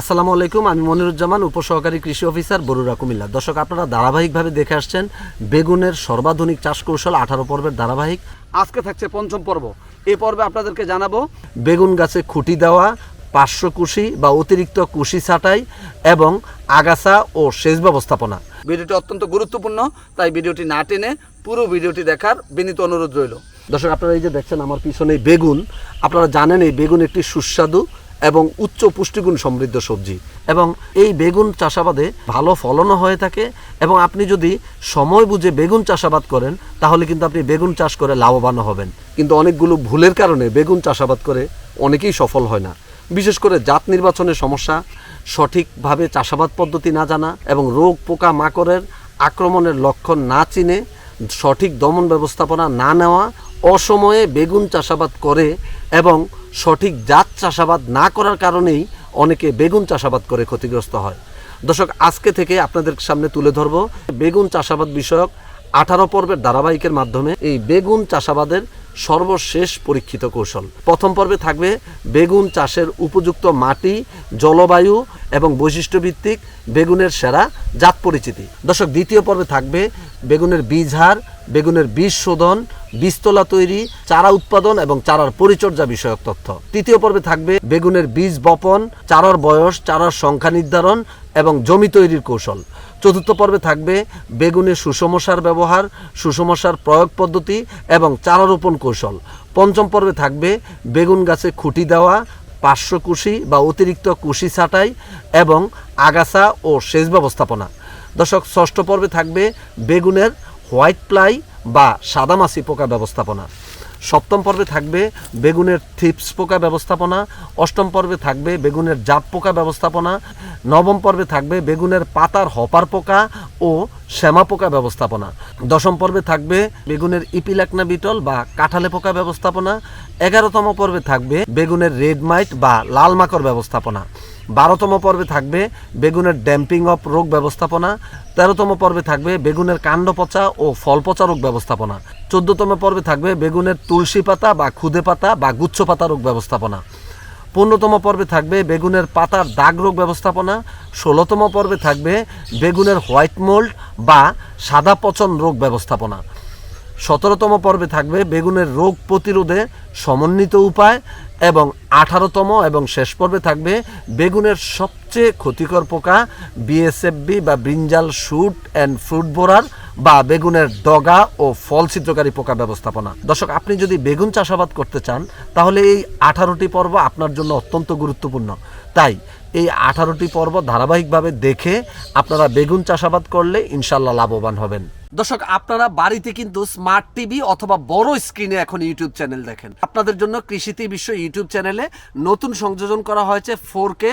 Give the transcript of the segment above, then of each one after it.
আসসালামু আলাইকুম, আমি মনিরুজ্জামান, উপসহকারী কৃষি অফিসার বরুড়া, কুমিল্লা। দর্শক, আপনারা ধারাবাহিকভাবে দেখে আসছেন বেগুনের সর্বাধুনিক চাষ কৌশল আঠারো পর্বের ধারাবাহিক। আজকে থাকছে পঞ্চম পর্ব। এই পর্বে আপনাদেরকে জানাব বেগুন গাছে খুঁটি দেওয়া, পার্শ্ব কুশি বা অতিরিক্ত কুশি ছাঁটাই এবং আগাছা ও সেচ ব্যবস্থাপনা। ভিডিওটি অত্যন্ত গুরুত্বপূর্ণ, তাই ভিডিওটি না টেনে পুরো ভিডিওটি দেখার বিনীত অনুরোধ রইল। দর্শক, আপনারা এই যে দেখছেন, আমার পিছনে বেগুন। আপনারা জানেন, এই বেগুন একটি সুস্বাদু এবং উচ্চ পুষ্টিগুণ সমৃদ্ধ সবজি। এবং এই বেগুন চাষাবাদে ভালো ফলনও হয়ে থাকে এবং আপনি যদি সময় বুঝে বেগুন চাষাবাদ করেন, তাহলে কিন্তু আপনি বেগুন চাষ করে লাভবান হবেন। কিন্তু অনেকগুলো ভুলের কারণে বেগুন চাষাবাদ করে অনেকেই সফল হয় না। বিশেষ করে জাত নির্বাচনের সমস্যা, সঠিকভাবে চাষাবাদ পদ্ধতি না জানা এবং রোগ পোকা মাকড়ের আক্রমণের লক্ষণ না চিনে সঠিক দমন ব্যবস্থাপনা না নেওয়া অসময়ে বেগুন চাষাবাদ করে এবং সঠিক জাত চাষাবাদ না করার কারণেই অনেকে বেগুন চাষাবাদ করে ক্ষতিগ্রস্ত হয়। দর্শক, আজকে থেকে আপনাদের সামনে তুলে ধরব বেগুন চাষাবাদ বিষয়ক আঠারো পর্বের ধারাবাহিকের মাধ্যমে এই বেগুন চাষাবাদের সর্বশেষ পরীক্ষিত কৌশল। প্রথম পর্বে থাকবে বেগুন চাষের উপযুক্ত মাটি, জলবায়ু এবং বৈশিষ্ট্যভিত্তিক বেগুনের সেরা জাত পরিচিতি। দর্শক, দ্বিতীয় পর্বে থাকবে বেগুনের বীজ হার, বেগুনের বীজ শোধন, বীজতলা তৈরি, চারা উৎপাদন এবং চারার পরিচর্যা বিষয়ক তথ্য। তৃতীয় পর্বে থাকবে বেগুনের বীজ বপন, চারার বয়স, চারার সংখ্যা নির্ধারণ এবং জমি তৈরির কৌশল। চতুর্থ পর্বে থাকবে বেগুনে সুষম সার ব্যবহার, সুষম সার প্রয়োগ পদ্ধতি এবং চারা রোপণ কৌশল। পঞ্চম পর্বে থাকবে বেগুন গাছে খুঁটি দেওয়া পার্শ্ব কুশি বা অতিরিক্ত কুশি ছাঁটাই এবং আগাছা ও সেচ ব্যবস্থাপনা। দর্শক, ষষ্ঠ পর্বে থাকবে বেগুনের হোয়াইট প্লাই বা সাদামাছি পোকা ব্যবস্থাপনা। সপ্তম পর্বে থাকবে বেগুনের থিপস পোকা ব্যবস্থাপনা, অষ্টম পর্বে থাকবে বেগুনের জাপ পোকা ব্যবস্থাপনা, নবম পর্বে থাকবে বেগুনের পাতার হপার পোকা ও শ্যামা পোকা ব্যবস্থাপনা। দশম পর্বে থাকবে বেগুনের ইপিলাকনা বিটল বা কাঁঠালে পোকা ব্যবস্থাপনা। এগারোতম পর্বে থাকবে বেগুনের রেড মাইট বা লাল মাকড় ব্যবস্থাপনা। বারোতম পর্বে থাকবে বেগুনের ড্যাম্পিং অফ রোগ ব্যবস্থাপনা, তেরোতম পর্বে থাকবে বেগুনের কাণ্ড পচা ও ফল পচা রোগ ব্যবস্থাপনা, চোদ্দতম পর্বে থাকবে বেগুনের তুলসী পাতা বা খুদে পাতা বা গুচ্ছ পাতা রোগ ব্যবস্থাপনা, পনেরোতম পর্বে থাকবে বেগুনের পাতার দাগ রোগ ব্যবস্থাপনা, ষোলোতম পর্বে থাকবে বেগুনের হোয়াইট মোল্ড বা সাদা পচন রোগ ব্যবস্থাপনা। সতেরোতম পর্বে থাকবে বেগুনের রোগ প্রতিরোধে সমন্বিত উপায় এবং আঠারোতম এবং শেষ পর্বে থাকবে বেগুনের সবচেয়ে ক্ষতিকর পোকা বিএসএফবি বা brinjal shoot and fruit borer বা বেগুনের ডগা ও ফল ছিদ্রকারী পোকা ব্যবস্থাপনা। দর্শক, আপনি যদি বেগুন চাষাবাদ করতে চান, তাহলে এই আঠারোটি পর্ব আপনার জন্য অত্যন্ত গুরুত্বপূর্ণ। তাই এই আঠারোটি পর্ব ধারাবাহিকভাবে দেখে আপনারা বেগুন চাষাবাদ করলে ইনশাল্লাহ লাভবান হবেন। দর্শক, আপনারা বাড়িতে কিন্তু স্মার্ট টিভি অথবা বড় স্ক্রিনে এখন ইউটিউব চ্যানেল দেখেন। আপনাদের জন্য কৃষিতে বিশ্ব ইউটিউব চ্যানেলে নতুন সংযোজন করা হয়েছে ফোর কে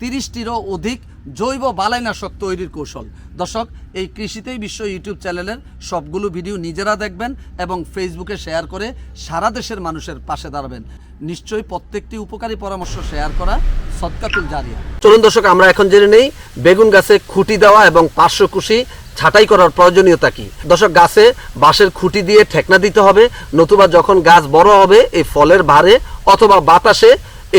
তিরিশটিরও অধিক জৈব বালাইনাশক তৈরির কৌশল। দর্শক, এই কৃষিতেই বিশ্ব ইউটিউব চ্যানেলের সবগুলো ভিডিও নিজেরা দেখবেন এবং ফেসবুকে শেয়ার করে সারা দেশের মানুষের পাশে দাঁড়াবেন। নিশ্চয়ই প্রত্যেকটি উপকারী পরামর্শ শেয়ার করা সৎকাতুল জারিয়া। চলুন দর্শক, আমরা এখন জেনে নেই বেগুন গাছে খুঁটি দেওয়া এবং পার্শ্বকুশি ছাঁটাই করার প্রয়োজনীয়তা কি। দর্শক, গাছে বাঁশের খুঁটি দিয়ে ঠেকনা দিতে হবে, নতুবা যখন গাছ বড় হবে, এই ফলের ভারে অথবা বাতাসে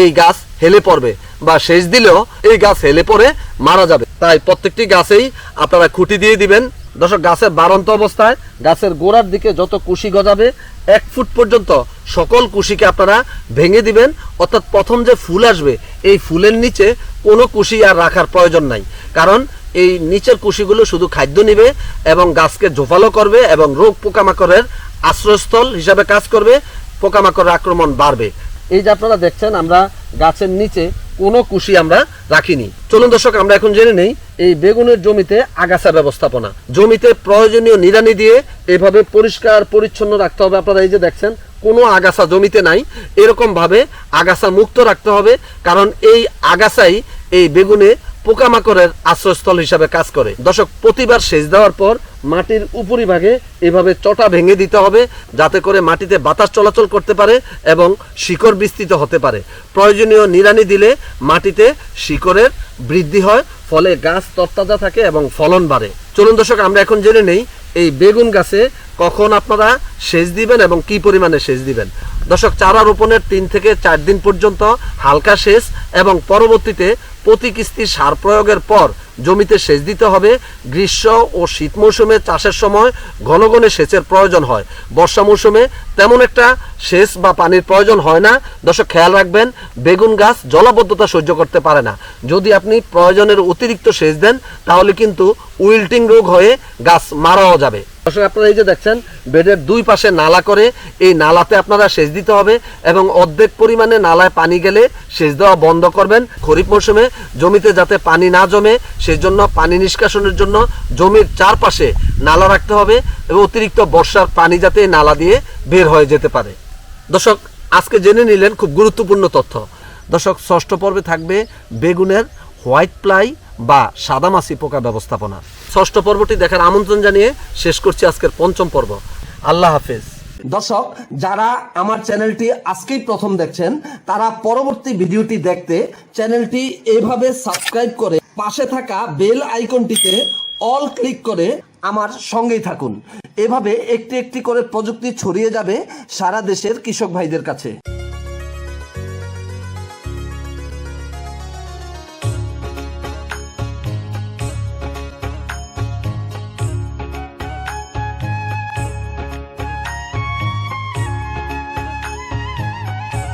এই গাছ হেলে পড়বে। বা সেচ দিলেও এই গাছ হেলে পড়ে মারা যাবে। তাই প্রত্যেকটি গাছেই আপনারা খুঁটি দিয়ে দিবেন। দর্শক, গাছের বারন্ত অবস্থায় গাছের গোড়ার দিকে যত কুশি গজাবে, এক ফুট পর্যন্ত সকল কুশিকে আপনারা ভেঙে দিবেন। অর্থাৎ প্রথম যে ফুল আসবে, এই ফুলের নিচে কোনো কুশি আর রাখার প্রয়োজন নাই। কারণ এই নিচের কুশিগুলো শুধু খাদ্য নিবে এবং গাছকে ঝোপালো করবে এবং রোগ পোকামাকড়ের আশ্রয়স্থল হিসাবে কাজ করবে। পোকামাকড়ের আক্রমণ বাড়বে। এই যে আপনারা দেখছেন, আমরা গাছের নিচে কোনো কুশি আমরা রাখিনি। চলুন দর্শক, আমরা এখন জেনে নেই এই বেগুনের জমিতে আগাছা ব্যবস্থাপনা। জমিতে প্রয়োজনীয় নিড়ানি দিয়ে এভাবে পরিষ্কার, পরিচ্ছন্ন রাখতে হবে। আপনারা এই যে দেখছেন, কোনো আগাছা জমিতে নাই। এরকম ভাবে আগাছা মুক্ত রাখতে হবে, কারণ এই আগাছাই এই বেগুনে পোকামাকড়ের আশ্রয়স্থল হিসাবে কাজ করে। দর্শক, প্রতিবার সেচ দেওয়ার পর মাটির উপরিভাগে এভাবে চটা ভেঙে দিতে হবে, যাতে করে মাটিতে বাতাস চলাচল করতে পারে এবং শিকড় বিস্তৃত হতে পারে। প্রয়োজনীয় নিড়ানি দিলে মাটিতে শিকড়ের বৃদ্ধি হয়, ফলে গাছ তরতাজা থাকে এবং ফলন বাড়ে। চলুন দর্শক, আমরা এখন জেনে নেই এই বেগুন গাছে কখন আপনারা সেচ দিবেন এবং কি পরিমাণে সেচ দিবেন। দর্শক, চারা রোপণের তিন থেকে চার দিন পর্যন্ত হালকা সেচ এবং পরবর্তীতে প্রতি কিস্তি সার প্রয়োগের পর জমিতে সেচ দিতে হবে। গ্রীষ্ম ও শীত মৌসুমে চাষের সময় ঘন ঘন সেচের প্রয়োজন হয়। বর্ষা মৌসুমে তেমন একটা সেচ বা পানির প্রয়োজন হয় না। দর্শক, খেয়াল রাখবেন, বেগুন গাছ জলাবদ্ধতা সহ্য করতে পারে না। যদি আপনি প্রয়োজনের অতিরিক্ত সেচ দেন, তাহলে কিন্তু উইল্টিং রোগ হয়ে গাছ মারাও যাবে। দর্শক, আপনারা এই যে দেখছেন, বেডের দুই পাশে নালা করে এই নালাতে আপনারা সেচ দিতে হবে এবং অর্ধেক পরিমাণে নালায় পানি গেলে সেচ দেওয়া বন্ধ করবেন। খরিফ মৌসুমে জমিতে যাতে পানি না জমে সেই জন্য পানি নিষ্কাশনের জন্য জমির চারপাশে নালা রাখতে হবে এবং অতিরিক্ত বর্ষার পানি যাতে নালা দিয়ে বের হয়ে যেতে পারে। দর্শক, আজকে জেনে নিলেন খুব গুরুত্বপূর্ণ তথ্য। দর্শক, ষষ্ঠ পর্বে থাকবে বেগুনের হোয়াইট প্লাই বা সাদামাছি পোকা ব্যবস্থাপনা। ষষ্ঠ পর্বটি দেখার আমন্ত্রণ জানিয়ে শেষ করছি আজকের পঞ্চম পর্ব। আল্লাহ হাফেজ। দর্শক, যারা আমার চ্যানেলটি আজকেই প্রথম দেখছেন, তারা পরবর্তী ভিডিওটি দেখতে চ্যানেলটি এভাবে সাবস্ক্রাইব করে পাশে থাকা বেল আইকনটিতে অল ক্লিক করে আমার সঙ্গেই থাকুন। এভাবে একটি একটি করে প্রযুক্তি ছড়িয়ে যাবে সারা দেশের কৃষক ভাইদের কাছে।